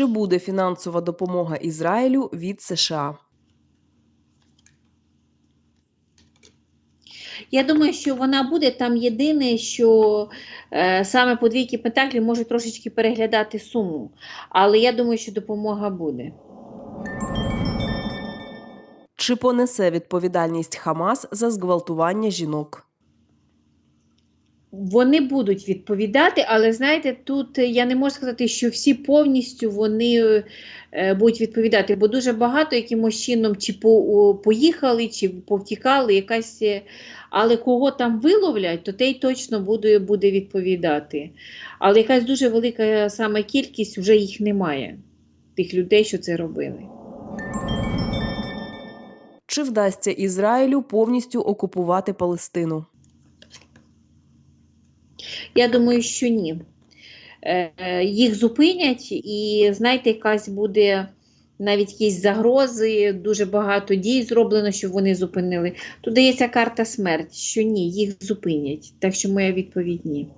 Чи буде фінансова допомога Ізраїлю від США? Я думаю, що вона буде там єдине, що е, саме по двійки Пентаклів можуть трошечки переглядати суму. Але я думаю, що допомога буде. Чи понесе відповідальність Хамас за зґвалтування жінок? Вони будуть відповідати, але знаєте, тут е, я не можу сказати, що всі повністю вони е, будуть відповідати, бо дуже багато якимось чином чи по, поїхали, чи повтікали, якась. е, Але кого там виловлять, то той точно буде, буде відповідати. Але якась дуже велика саме кількість вже їх немає, тих людей, що це робили. Чи вдасться Ізраїлю повністю окупувати Палестину? Я думаю, що ні. Е, Їх зупинять, і знаєте, якась буде навіть якісь загрози, дуже багато дій зроблено, щоб вони зупинили. Тут дається карта смерть, що ні, їх зупинять. Так що моя відповідь ні.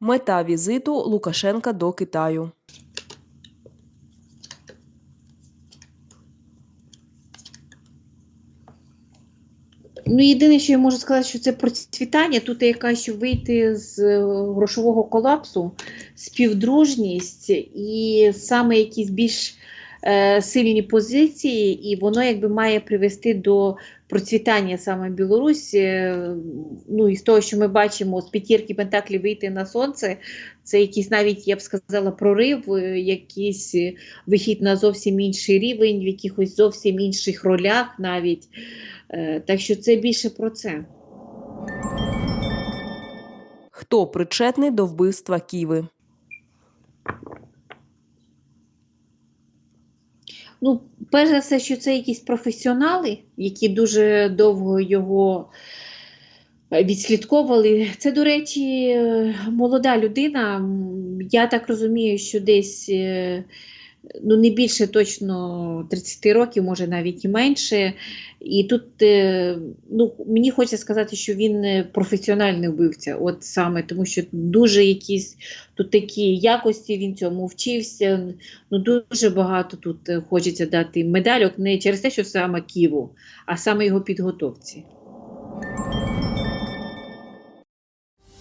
Мета візиту Лукашенка до Китаю. Ну, єдине, що я можу сказати, що це процвітання. Тут якась щоб вийти з е, грошового колапсу, співдружність і саме якісь більш е, сильні позиції, і воно якби має привести до процвітання саме Білорусь. Е, Ну, і з того, що ми бачимо, з п'ятірки Пентаклів вийти на сонце, це якийсь навіть, я б сказала, прорив, е, якийсь вихід на зовсім інший рівень, в якихось зовсім інших ролях навіть. Е, Так що це більше про це. Хто причетний до вбивства Ківи? Ну, перш за все, що це якісь професіонали, які дуже довго його відслідковували. Це, до речі, молода людина. Я так розумію, що десь е, ну, не більше точно 30 років, може навіть і менше. І тут е, ну, мені хочеться сказати, що він е, професіональний вбивця, от саме, тому що дуже якісь тут такі якості він цьому вчився. Ну, дуже багато тут е, хочеться дати медальок не через те, що саме Ківу, а саме його підготовці.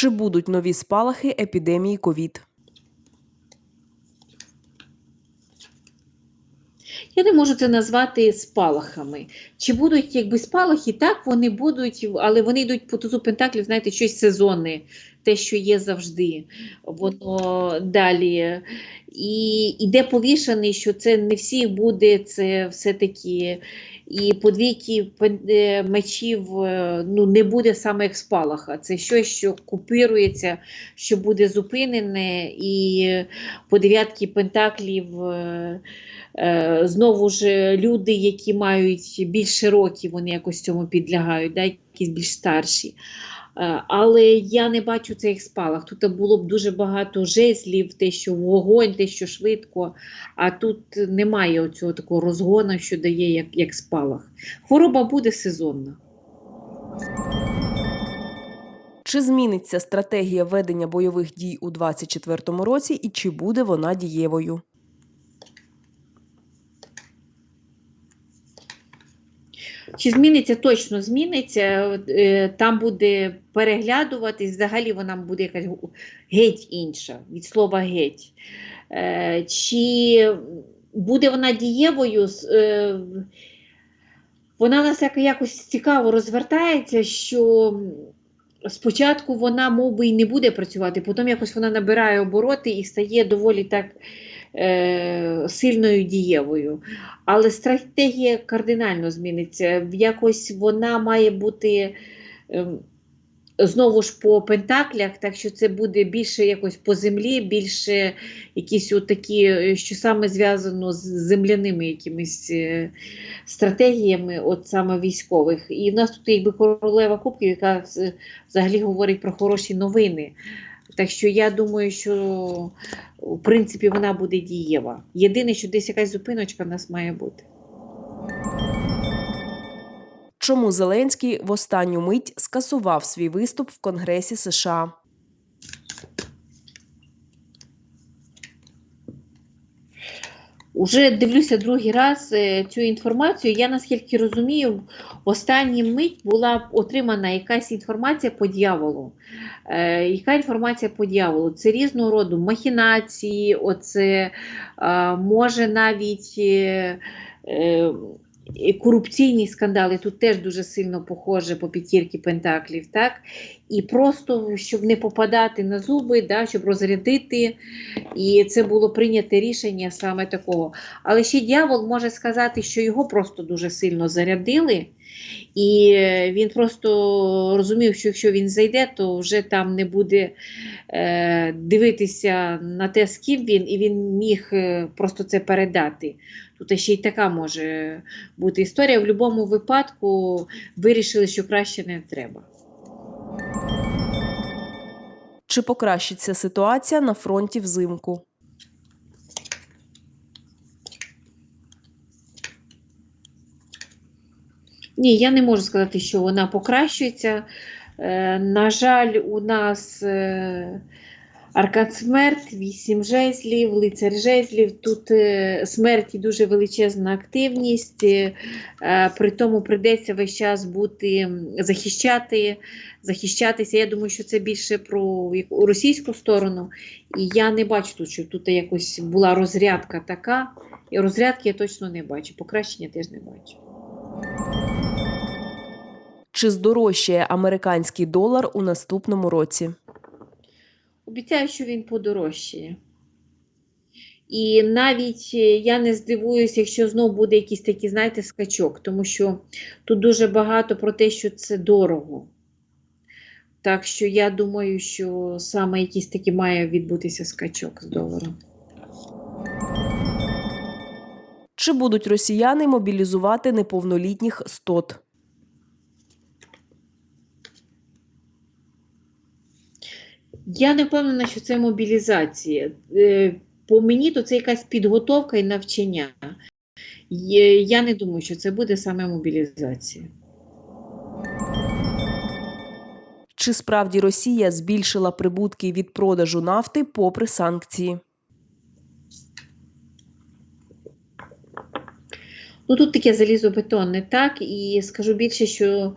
Чи будуть нові спалахи епідемії ковід? Я не можу це назвати спалахами. Чи будуть якби спалахи? Так, вони будуть, але вони йдуть по тузу пентаклів, знаєте, щось сезонне, те, що є завжди. Воно далі. І іде повішаний, що це не всіх буде, це все-таки. І подвійки е, мечів е, ну, не буде саме як спалаха. Це щось, що купирується, що буде зупинене, і по дев'ятки пентаклів. Е, Знову ж люди, які мають більше років, вони якось цьому підлягають, да, якісь більш старші. Е, Але я не бачу цих спалах. Тут було б дуже багато жезлів, те, що вогонь, те, що швидко, а тут немає оцього такого розгону, що дає як, як спалах. Хвороба буде сезонна. Чи зміниться стратегія ведення бойових дій у 2024 році і чи буде вона дієвою? Чи зміниться? Точно зміниться. Е, Там буде переглядуватись, взагалі вона буде якась геть інша, від слова геть. Е, Чи буде вона дієвою? Е, Вона у нас якось цікаво розвертається, що спочатку вона мов би, і не буде працювати, потім якось вона набирає обороти і стає доволі так е, сильною дієвою. Але стратегія кардинально зміниться. Якось вона має бути ем, знову ж по пентаклях, так що це буде більше якось по землі, більше якісь такі, е, що саме зв'язано з земляними якимись е, стратегіями, от саме військових. І в нас тут якби королева кубків, яка взагалі говорить про хороші новини. Так що я думаю, що в принципі вона буде дієва. Єдине, що десь якась зупиночка в нас має бути. Чому Зеленський в останню мить скасував свій виступ в Конгресі США? Уже дивлюся другий раз е, цю інформацію. Я наскільки розумію, в останній мить була отримана якась інформація по дьяволу. Е, яка інформація по дьяволу? Це різного роду махінації, оце е, може навіть. Е, е, корупційні скандали тут теж дуже сильно похоже по п'ятірки пентаклів, так? І просто щоб не попадати на зуби, да, щоб розрядити. І це було прийняте рішення саме такого. Але ще дьявол може сказати, що його просто дуже сильно зарядили, і він просто розумів, що якщо він зайде, то вже там не буде е, дивитися на те, з ким він, і він міг е, просто це передати. Тут ще й така може бути історія. В будь-якому випадку вирішили, що краще не треба. Чи покращиться ситуація на фронті взимку? Ні, я не можу сказати, що вона покращується. Е, на жаль, у нас е, аркан смерть, вісім жезлів, лицар жезлів. Тут е, смерті дуже величезна активність, при тому прийдеться весь час бути захищати, захищатися. Я думаю, що це більше про російську сторону. І я не бачу тут, що тут якось була розрядка така. І розрядки я точно не бачу. Покращення теж не бачу. Чи здорожчає американський долар у наступному році? Обіцяю, що він подорожчає. І навіть е, я не здивуюся, якщо знову буде якийсь такий, знаєте, скачок, тому що тут дуже багато про те, що це дорого. Так що я думаю, що саме якийсь такий має відбутися скачок з доларом. Чи будуть росіяни мобілізувати неповнолітніх стот? Я не впевнена, що це мобілізація. Е, По мені, то це якась підготовка і навчання. Я не думаю, що це буде саме мобілізація. Чи справді Росія збільшила прибутки від продажу нафти попри санкції? Ну тут таке залізобетонне, так, і скажу більше, що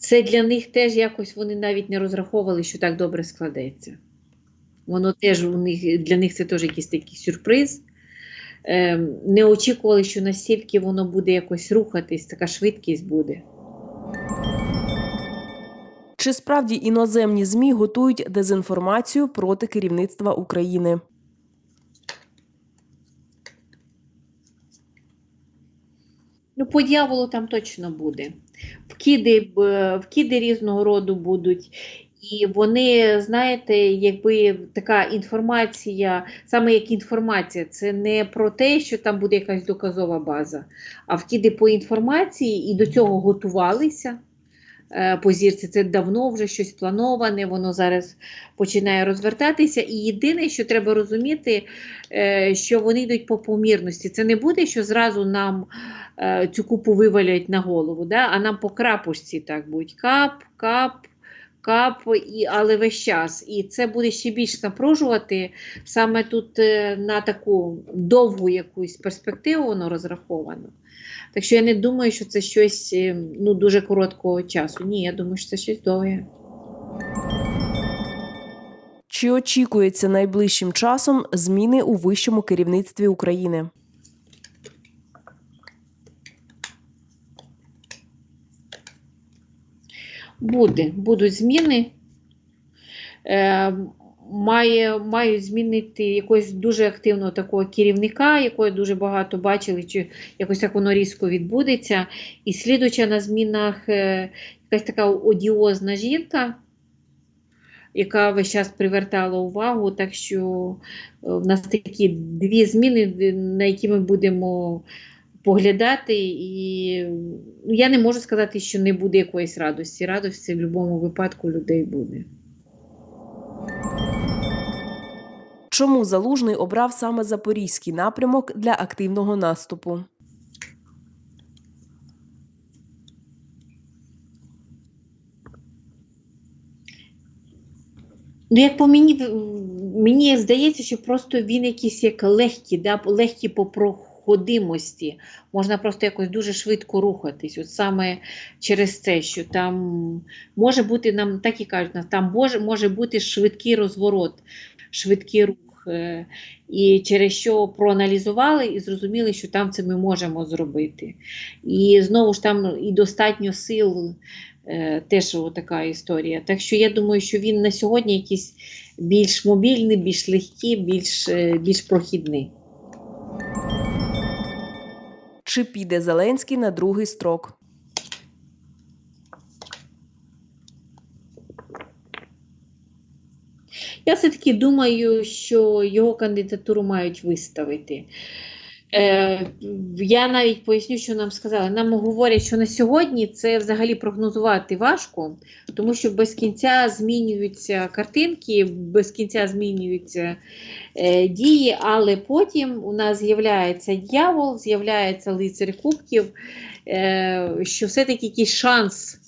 це для них теж якось вони навіть не розраховували, що так добре складеться. Воно теж у них, для них це теж якийсь такий сюрприз. Ем, не очікували, що настільки воно буде якось рухатись, така швидкість буде. Чи справді іноземні ЗМІ готують дезінформацію проти керівництва України? Ну, по дьяволу там точно буде. Вкиди, вкиди різного роду будуть. І вони, знаєте, якби така інформація, саме як інформація, це не про те, що там буде якась доказова база, а вкиди по інформації і до цього готувалися. Е, По зірці це давно вже щось плановане, воно зараз починає розвертатися. І єдине, що треба розуміти, е, що вони йдуть по помірності. Це не буде, що зразу нам е, цю купу вивалять на голову, да? а нам по крапушці так будуть. Кап, кап, кап, і, але весь час. І це буде ще більш напружувати. Саме тут на таку довгу якусь перспективу воно розраховано. Так що я не думаю, що це щось е, ну, дуже короткого часу. Ні, я думаю, що це щось довге. Чи очікується найближчим часом зміни у вищому керівництві України? Буде, будуть зміни. Має, мають змінити якогось дуже активного такого керівника, якого дуже багато бачили, чи якось так воно різко відбудеться. І слідуюча на змінах е, якась така одіозна жінка, яка весь час привертала увагу. Так що е, в нас такі дві зміни, на які ми будемо поглядати. І ну, я не можу сказати, що не буде якоїсь радості. Радості в будь-якому випадку людей буде. Чому Залужний обрав саме запорізький напрямок для активного наступу? Ну, як по мені, мені здається, що просто він якийсь як легкий, да, легкий по проходимості. Можна просто якось дуже швидко рухатись. От саме через це, що там може бути, нам так і кажуть, там може, може бути швидкий розворот, швидкий рух. Е, І через що проаналізували і зрозуміли, що там це ми можемо зробити. І знову ж там і достатньо сил Е, теж така історія. Так що я думаю, що він на сьогодні якийсь більш мобільний, більш легкий, більш, е, більш прохідний. Чи піде Зеленський на другий строк? Я все-таки думаю, що його кандидатуру мають виставити. Е, я навіть поясню, що нам сказали. Нам говорять, що на сьогодні це взагалі прогнозувати важко, тому що без кінця змінюються картинки, без кінця змінюються е, дії, але потім у нас з'являється дьявол, з'являється лицар кубків, е, що все-таки якийсь шанс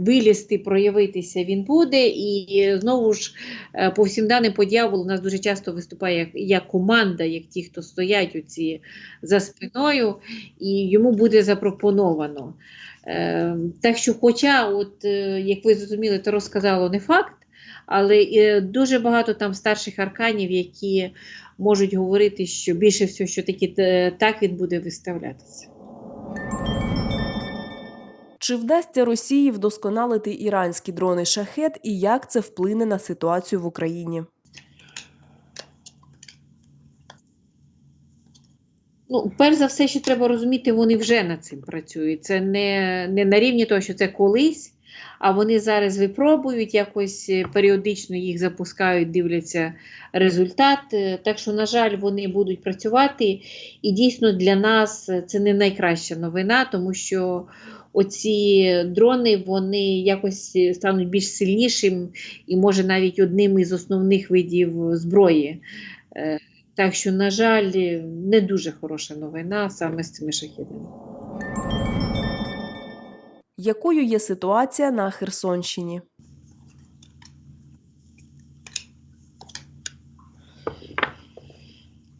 вилізти, проявитися він буде. І знову ж е, по всім даним по дьяволу у нас дуже часто виступає як, як команда, як ті, хто стоять оці за спиною, і йому буде запропоновано. Е, так що, хоча, от, е, як ви зрозуміли, то розказало не факт, але е, дуже багато там старших арканів, які можуть говорити, що більше всього, що таки е, так він буде виставлятися. Чи вдасться Росії вдосконалити іранські дрони шахет і як це вплине на ситуацію в Україні? Ну, перш за все, що треба розуміти, вони вже над цим працюють. Це не, не на рівні того, що це колись, а вони зараз випробують, якось е, періодично їх запускають, дивляться результат. Е, Так що, на жаль, вони будуть працювати. І дійсно для нас це не найкраща новина, тому що оці дрони вони якось стануть більш сильнішим і, може, навіть одним із основних видів зброї. Е, так що, на жаль, не дуже хороша новина саме з цими шахідами. Якою є ситуація на Херсонщині?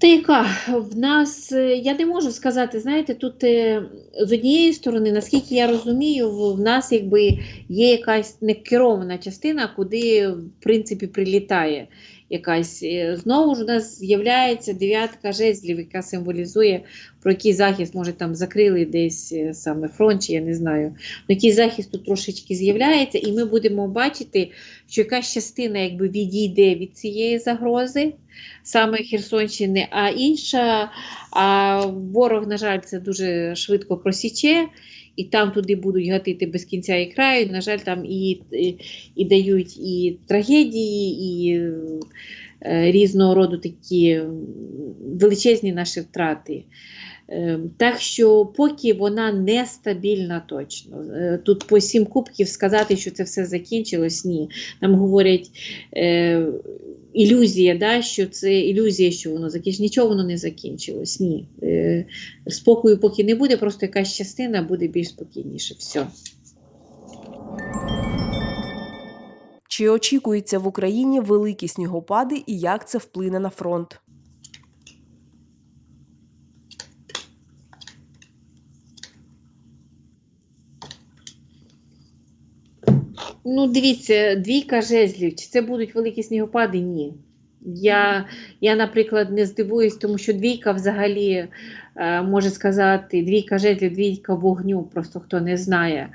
Та яка в нас, е, я не можу сказати, знаєте, тут е, з однієї сторони, наскільки я розумію, в нас якби є якась некерована частина, куди в принципі прилітає якась. Е, Знову ж у нас з'являється дев'ятка жезлів, яка символізує, про який захист, може, там закрили десь саме фронт, чи я не знаю. Ну, який захист тут трошечки з'являється, і ми будемо бачити, що якась частина якби відійде від цієї загрози саме Херсонщини, а інша, а ворог, на жаль, це дуже швидко просіче, і там туди будуть гатити без кінця і краю. На жаль, там і, і, і дають і трагедії, і е, різного роду такі величезні наші втрати. Е, Так що поки вона нестабільна точно. Е, Тут по сім кубків сказати, що це все закінчилось, ні. Нам говорять е, ілюзія, да, що це ілюзія, що воно закінчилось. Нічого воно не закінчилось. Ні. Е, Спокою поки не буде, просто якась частина буде більш спокійніше. Все. Чи очікуються в Україні великі снігопади і як це вплине на фронт? Ну, дивіться, двійка жезлів. Чи це будуть великі снігопади? Ні. Я, я, наприклад, не здивуюсь, тому що двійка взагалі е, може сказати, двійка жезлів, двійка вогню, просто хто не знає.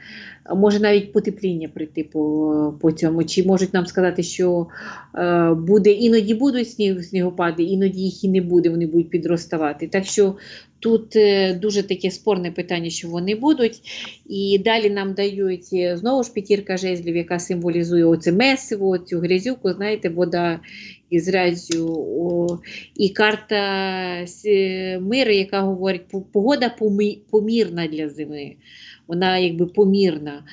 Може навіть потепління прийти по, по цьому. Чи можуть нам сказати, що е, буде іноді будуть сніг, снігопади, іноді їх і не буде, вони будуть підроставати. Так що тут е, дуже таке спорне питання, що вони будуть. І далі нам дають знову ж п'ятірка жезлів, яка символізує оце месиво, цю грязюку, знаєте, вода із грязю. О, і карта миру, яка говорить, погода помірна для зими. Вона якби помірна.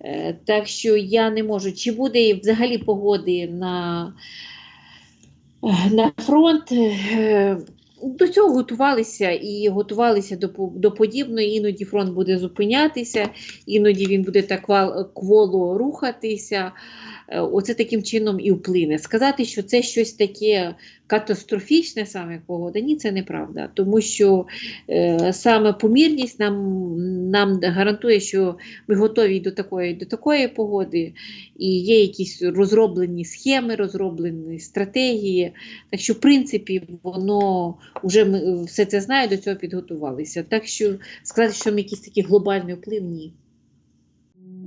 Е, Так що я не можу. Чи буде взагалі погоди на, е, на фронт? До цього готувалися і готувалися до, до подібної. Іноді фронт буде зупинятися, іноді він буде так кволо рухатися. Е, Оце таким чином і вплине. Сказати, що це щось таке катастрофічне саме погода, ні, це неправда. Тому що е, саме помірність нам, нам гарантує, що ми готові до такої, до такої погоди, і є якісь розроблені схеми, розроблені стратегії. Так що, в принципі, воно вже ми все це знає, до цього підготувалися. Так що сказати, що ми якийсь такий глобальний вплив, ні.